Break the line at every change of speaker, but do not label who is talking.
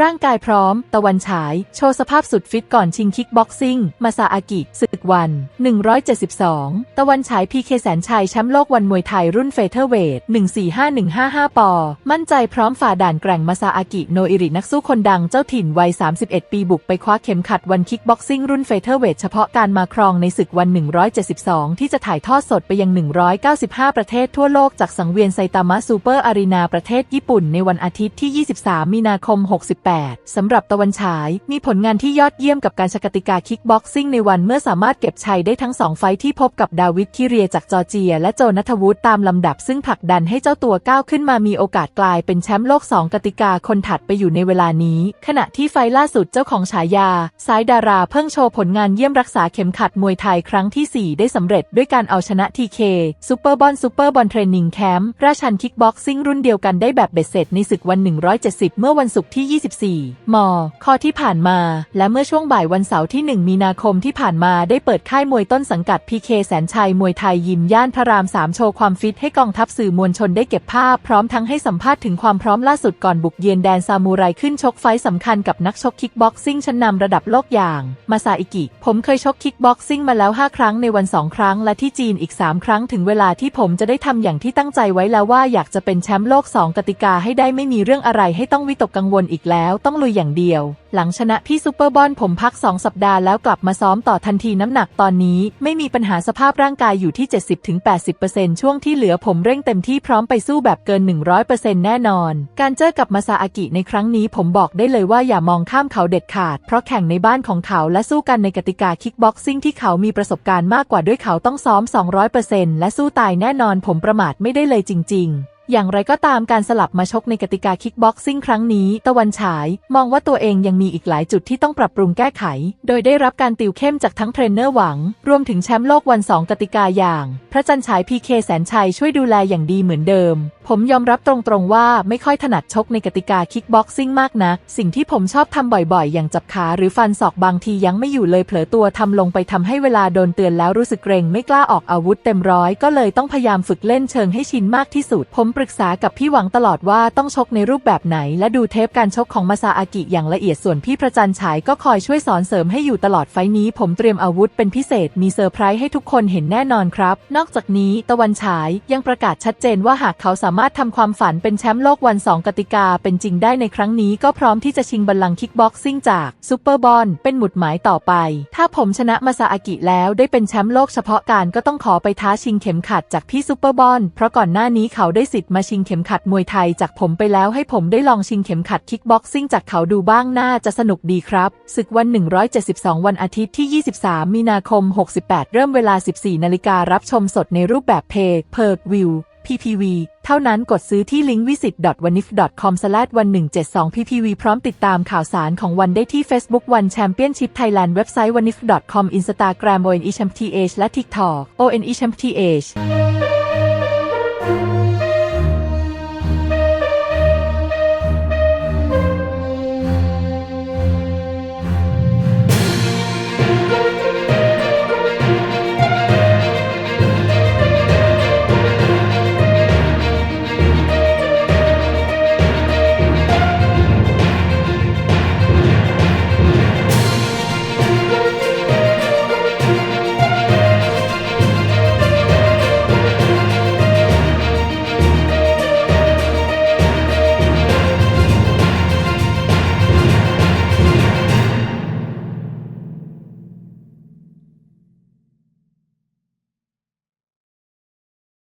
ร่างกายพร้อม ตะวันฉาย โชว์สภาพสุดฟิตก่อนชิงคิกบ็อกซิ่ง มาซาอากิศึก วัน 172 ตะวันฉายพีเคแสนชัยแชมป์โลกวันมวยไทยรุ่นเฟเธอร์เวท 145155 ปอ มั่นใจพร้อมฝ่าด่านแกร่งมาซาอากิโนอิรินักสู้คนดังเจ้าถิ่นวัย 31 ปีบุกไปคว้าเข็มขัดวันคิกบ็อกซิ่งรุ่นเฟเธอร์เวทเฉพาะการมาครองในศึกวัน 172 ที่จะถ่ายทอดสดไปยัง 195 ประเทศทั่วโลกจากสังเวียนไซตามะซูเปอร์อารีนาประเทศญี่ปุ่นในวันอาทิตย์ที่ 23 มีนาคม 68 สำหรับตะวันฉายมีผลงานที่ยอดเยี่ยมกับการชกติกาคิกบ็อกซิ่งในวันเมื่อสามารถเก็บชัยได้ทั้งสองไฟที่พบกับดาวิดคิเรียจากจอร์เจีย และโจนัทวุฒิตามลำดับซึ่งผลักดันให้เจ้าตัวก้าวขึ้นมามีโอกาสกลายเป็นแชมป์โลก 2 กติกาคนถัดไปอยู่ในเวลานี้ ขณะที่ไฟล่าสุดเจ้าของฉายาสายดาราเพิ่งโชว์ผลงานเยี่ยมรักษาเข็มขัดมวยไทยครั้งที่ 4 ได้สำเร็จด้วยการเอาชนะทีเคซูเปอร์บอลซูเปอร์บอลเทรนนิ่งแคมป์ราชันคิกบ็อกซิ่งรุ่นเดียวกันได้แบบเบ็ดเสร็จในศึกวัน 170 เมื่อวันศุกร์ที่ 24 มคอที่ผ่านมา และเมื่อช่วงบ่ายวันเสาร์ที่ 1 มีนาคมที่ผ่านมาได้เปิดค่ายมวยต้นสังกัดพีเคแสนชัยมวยไทยยิมย่านพระราม3โชว์ความฟิตให้กองทัพสื่อมวลชนได้เก็บภาพ พร้อมทั้งให้สัมภาษณ์ถึงความพร้อมล่าสุดก่อนบุกเยือนแดนซามูไรขึ้นชกไฟต์สำคัญกับนักชกคิกบ็อกซิ่งชั้นนำระดับโลกอย่าง มาซาอิกิ ผมเคยชกคิกบ็อกซิ่งมาแล้ว 5 ครั้งในวัน 2 ครั้ง และที่จีนอีก 3 ครั้งถึงเวลาที่ผมจะได้ทำอย่างที่ตั้งใจไว้แล้วว่าอยากจะเป็นแชมป์โลก 2 กติกาให้ได้ไม่มีเรื่องอะไรให้ต้องวิตกกังวลอีกแล้ว ต้องลุยอย่างเดียว หลังชนะพี่ซูเปอร์บอลผมพัก 2 สัปดาห์แล้วกลับมาซ้อมต่อทันทีน้ำหนักตอนนี้ ไม่มีปัญหาสภาพร่างกายอยู่ที่ 70-80%ช่วงที่เหลือผมเร่งเต็มที่พร้อมไปสู้แบบเกิน 100%แน่นอน การเจอกับมาซาอากิในครั้งนี้ผมบอกได้เลยว่าอย่ามองข้ามเขาเด็ดขาด เพราะแข่งในบ้านของเขาและสู้กันในกติกาคิกบ็อกซิ่งที่เขามีประสบการณ์มากกว่าด้วยเขาต้องซ้อม 200%และสู้ตายแน่นอนผมประมาทไม่ได้เลยจริง ๆ อย่างไรก็ตามการสลับมาชกในกติกาคิกบ็อกซิ่งครั้งนี้ ตะวันฉาย มองว่าตัวเองยังมีอีกหลายจุดที่ต้องปรับปรุงแก้ไข โดยได้รับการติวเข้มจากทั้งเทรนเนอร์หวัง รวมถึงแชมป์โลกวัน2กติกาอย่าง พระจันฉายพีเคแสนชัยช่วยดูแลอย่างดีเหมือนเดิมผมยอมรับตรงๆว่าไม่ค่อยถนัดชกในกติกาคิกบ็อกซิ่งมากนักสิ่งที่ผมชอบทำบ่อยๆ อย่างจับขาหรือฟันศอกบางทียังไม่อยู่เลยเผลอตัวทำลงไปทำให้เวลาโดนเตือนแล้วรู้สึกเกรงไม่กล้าออกอาวุธเต็มร้อยก็เลยต้องพยายามฝึกเล่นเชิงให้ชินมากที่สุด ผมปรึกษากับพี่หวังตลอดว่าต้องชกในรูปแบบไหน และดูเทปการชกของมาซาอากิอย่างละเอียดส่วนพี่ประจันฉายก็คอยช่วยสอนเสริมให้อยู่ตลอดไฟล์นี้ ผมเตรียมอาวุธเป็นพิเศษมีเซอร์ไพรส์ให้ทุกคนเห็นแน่นอนครับ นอกจากนี้ตะวันฉายยังประกาศชัดเจนว่าหากเขาสาามารถทำความฝันเป็นแชมป์โลกวัน2กติกาเป็นจริงได้ในครั้งนี้ก็พร้อมที่จะชิงบัลลังก์คิกบ็อกซิ่งจากซูเปอร์บอลเป็นหมุดหมายต่อไป ถ้าผมชนะมาซาอากิแล้วได้เป็นแชมป์โลกเฉพาะการก็ต้องขอไปท้าชิงเข็มขัดจากพี่ซูเปอร์บอลเพราะก่อนหน้านี้เขาได้สิทธิ์มาชิงเข็มขัดมวยไทยจากผมไปแล้วให้ผมได้ลองชิงเข็มขัดคิกบ็อกซิ่งจากเขาดูบ้างน่าจะสนุกดีครับศึกวัน 172 วันอาทิตย์ที่ 23 มีนาคม 68 เริ่มเวลา 14 นาฬิการับชมสดในรูปแบบเพย์เพิร์กวิว PPV ท่านั้นกดซื้อที่ลิงก์วิสิต wanif.com วัน172 PPV พร้อมติดตามข่าวสารของวันได้ที่ Facebook วันแชมเปี้ยนชิพไทยแลนด์เว็บไซต์ wanif.com Instagram ONE Champ TH และ TikTok ONE Champ TH